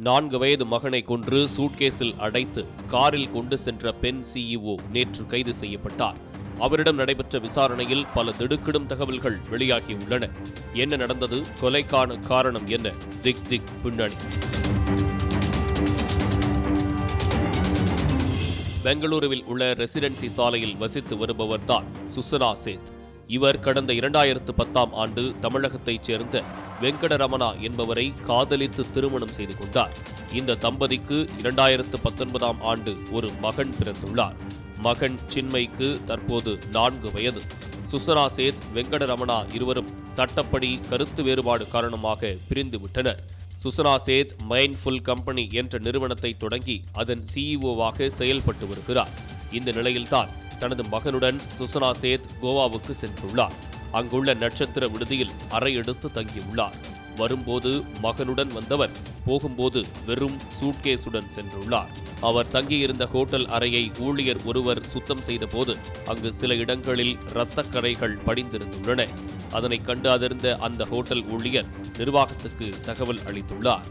நான்கு வயது மகனை கொன்று சூட்கேஸில் அடைத்து காரில் கொண்டு சென்ற பெண் சிஇஓ நேற்று கைது செய்யப்பட்டார். அவரிடம் நடைபெற்ற விசாரணையில் பல திடுக்கிடும் தகவல்கள் வெளியாகியுள்ளன. என்ன நடந்தது? கொலைக்கான காரணம் என்ன? திக் திக் பின்னணி. பெங்களூருவில் உள்ள ரெசிடென்சி சாலையில் வசித்து வருபவர்தான் சுசனா சேத். இவர் கடந்த இரண்டாயிரத்து பத்தாம் ஆண்டு தமிழகத்தைச் சேர்ந்த வெங்கடரமணா என்பவரை காதலித்து திருமணம் செய்து கொண்டார். இந்த தம்பதிக்கு இரண்டாயிரத்து பத்தொன்பதாம் ஆண்டு ஒரு மகன் பிறந்துள்ளார். மகன் சின்மைக்கு தற்போது நான்கு வயது. சுசனா சேத் வெங்கடரமணா இருவரும் சட்டப்படி கருத்து வேறுபாடு காரணமாக பிரிந்துவிட்டனர். சுசனா சேத் மைண்ட்ஃபுல் கம்பெனி என்ற நிறுவனத்தை தொடங்கி அதன் சிஇஓவாக செயல்பட்டு வருகிறார். இந்த நிலையில்தான் தனது மகனுடன் சுசனா சேத் கோவாவுக்கு சென்றுள்ளார். அங்குள்ள நட்சத்திர விடுதியில் அறை எடுத்து தங்கியுள்ளார். வரும்போது மகனுடன் வந்தவர் போகும்போது வெறும் சூட்கேஸுடன் சென்றுள்ளார். அவர் தங்கியிருந்த ஹோட்டல் அறையை ஊழியர் ஒருவர் சுத்தம் செய்தபோது அங்கு சில இடங்களில் இரத்தக் கரைகள் படிந்திருந்துள்ளன. அதனை கண்டு அதிர்ந்த அந்த ஹோட்டல் ஊழியர் நிர்வாகத்துக்கு தகவல் அளித்துள்ளார்.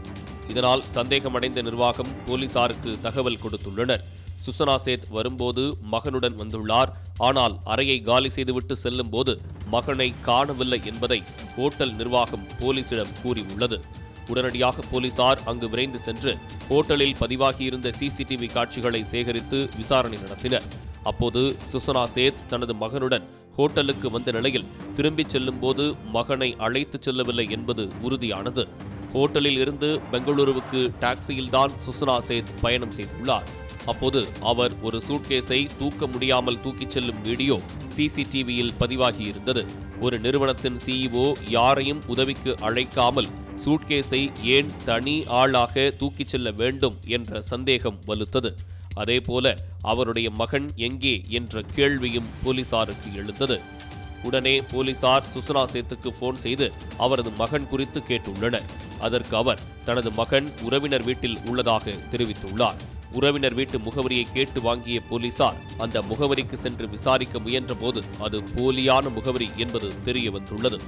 இதனால் சந்தேகமடைந்த நிர்வாகம் போலீசாருக்கு தகவல் கொடுத்துள்ளனர். சுசனா சேத் வரும்போது மகனுடன் வந்துள்ளார். ஆனால் அறையை காலி செய்துவிட்டு செல்லும் போது மகனை காணவில்லை என்பதை ஹோட்டல் நிர்வாகம் போலீசிடம் கூறியுள்ளது. உடனடியாக போலீசார் அங்கு விரைந்து சென்று ஹோட்டலில் பதிவாகியிருந்த சிசிடிவி காட்சிகளை சேகரித்து விசாரணை நடத்தினர். அப்போது சுசனா சேத் தனது மகனுடன் ஹோட்டலுக்கு வந்த நிலையில் திரும்பிச் செல்லும்போது மகனை அழைத்துச் செல்லவில்லை என்பது உறுதியானது. ஹோட்டலில் இருந்து பெங்களூருவுக்கு டாக்ஸியில்தான் சுஷ்னா சேத் பயணம் செய்துள்ளார். அப்போது அவர் ஒரு சூட்கேஸை தூக்க முடியாமல் தூக்கிச் செல்லும் வீடியோ சிசிடிவியில் பதிவாகியிருந்தது. ஒரு நிறுவனத்தின் சிஇஓ யாரையும் உதவிக்கு அழைக்காமல் சூட்கேஸை ஏன் தனி ஆளாக தூக்கிச் செல்ல வேண்டும் என்ற சந்தேகம் வலுத்தது. அதேபோல அவருடைய மகன் எங்கே என்ற கேள்வியும் போலீசாருக்கு எழுந்தது. உடனே போலீசார் சுசனா சேத்துக்கு போன் செய்து அவரது மகன் குறித்து கேட்டுள்ளனர். அதற்கு அவர் தனது மகன் உறவினர் வீட்டில் உள்ளதாக தெரிவித்துள்ளார். உறவினர் வீட்டு முகவரியை கேட்டு வாங்கிய போலீசார் அந்த முகவரிக்கு சென்று விசாரிக்க முயன்றபோது அது போலியான முகவரி என்பது தெரிய வந்துள்ளது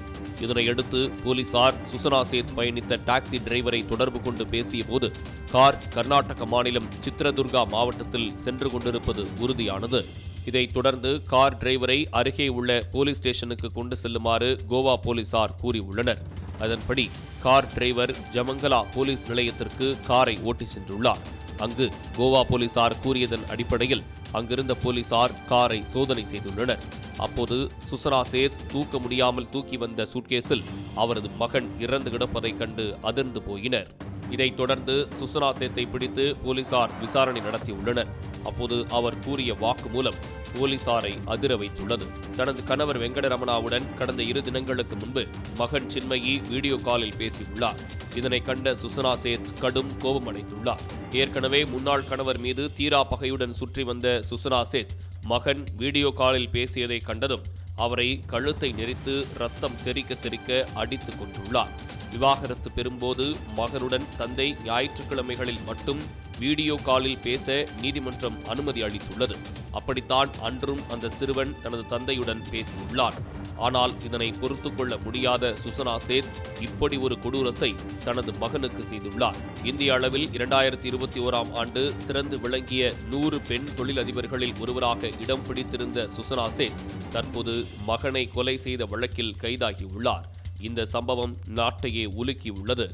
இதனையடுத்து போலீசார் சுசனா சேத் பயணித்த டாக்ஸி டிரைவரை தொடர்பு கொண்டு பேசிய போது கார் கர்நாடக மாநிலம் சித்ரதுர்கா மாவட்டத்தில் சென்று கொண்டிருப்பது உறுதியானது. இதைத் தொடர்ந்து கார் டிரைவரை அருகே உள்ள போலீஸ் ஸ்டேஷனுக்கு கொண்டு செல்லுமாறு கோவா போலீசார் கூறியுள்ளனர். அதன்படி கார் டிரைவர் ஜமங்கலா போலீஸ் நிலையத்திற்கு காரை ஓட்டிச் சென்றுள்ளார். அங்கு கோவா போலீசார் கூறியதன் அடிப்படையில் அங்கிருந்த போலீசார் காரை சோதனை செய்துள்ளனர். அப்போது சுசனா சேத் தூக்க முடியாமல் தூக்கி வந்த சூட்கேஸில் அவரது மகன் இறந்து கிடப்பதைக் கண்டு அதிர்ந்து போயினர். இதைத் தொடர்ந்து சுசனா சேத்தை பிடித்து போலீசார் விசாரணை நடத்தியுள்ளனர் அப்போது அவர் கூறிய வாக்குமூலம் போலீசாரை அதிர வைத்துள்ளது. தனது கணவர் வெங்கடரமணாவுடன் கடந்த இரு தினங்களுக்கு முன்பு மகன் சின்மயி வீடியோ காலில் பேசியுள்ளார். இதனை கண்ட சுசனா சேத் கடும் கோபமடைந்துள்ளார் ஏற்கனவே முன்னாள் கணவர் மீது தீரா பகையுடன் சுற்றி வந்த சுசனா சேத் மகன் வீடியோ காலில் பேசியதை கண்டதும் அவரை கழுத்தை நெரித்து ரத்தம் தெறிக்க தெறிக்க அடித்துக் கொண்டுள்ளார் விவாகரத்து பெறும்போது மகனுடன் தந்தை ஞாயிற்றுக்கிழமைகளில் மட்டும் வீடியோ காலில் பேச நீதிமன்றம் அனுமதி அளித்துள்ளது. அப்படித்தான் அன்றும் அந்த சிறுவன் தனது தந்தையுடன் பேசியுள்ளான். ஆனால் இதனை பொறுத்து கொள்ள முடியாத சுசனா சேத் இப்படி ஒரு கொடூரத்தை தனது மகனுக்கு செய்துள்ளார். இந்திய அளவில் இரண்டாயிரத்தி இருபத்தி ஓராம் ஆண்டு சிறந்து விளங்கிய நூறு பெண் தொழிலதிபர்களில் ஒருவராக இடம் பிடித்திருந்த சுசனா சேத் தற்போது மகனை கொலை செய்த வழக்கில் கைதாகியுள்ளார். இந்த சம்பவம் நாட்டையே உலுக்கியுள்ளது.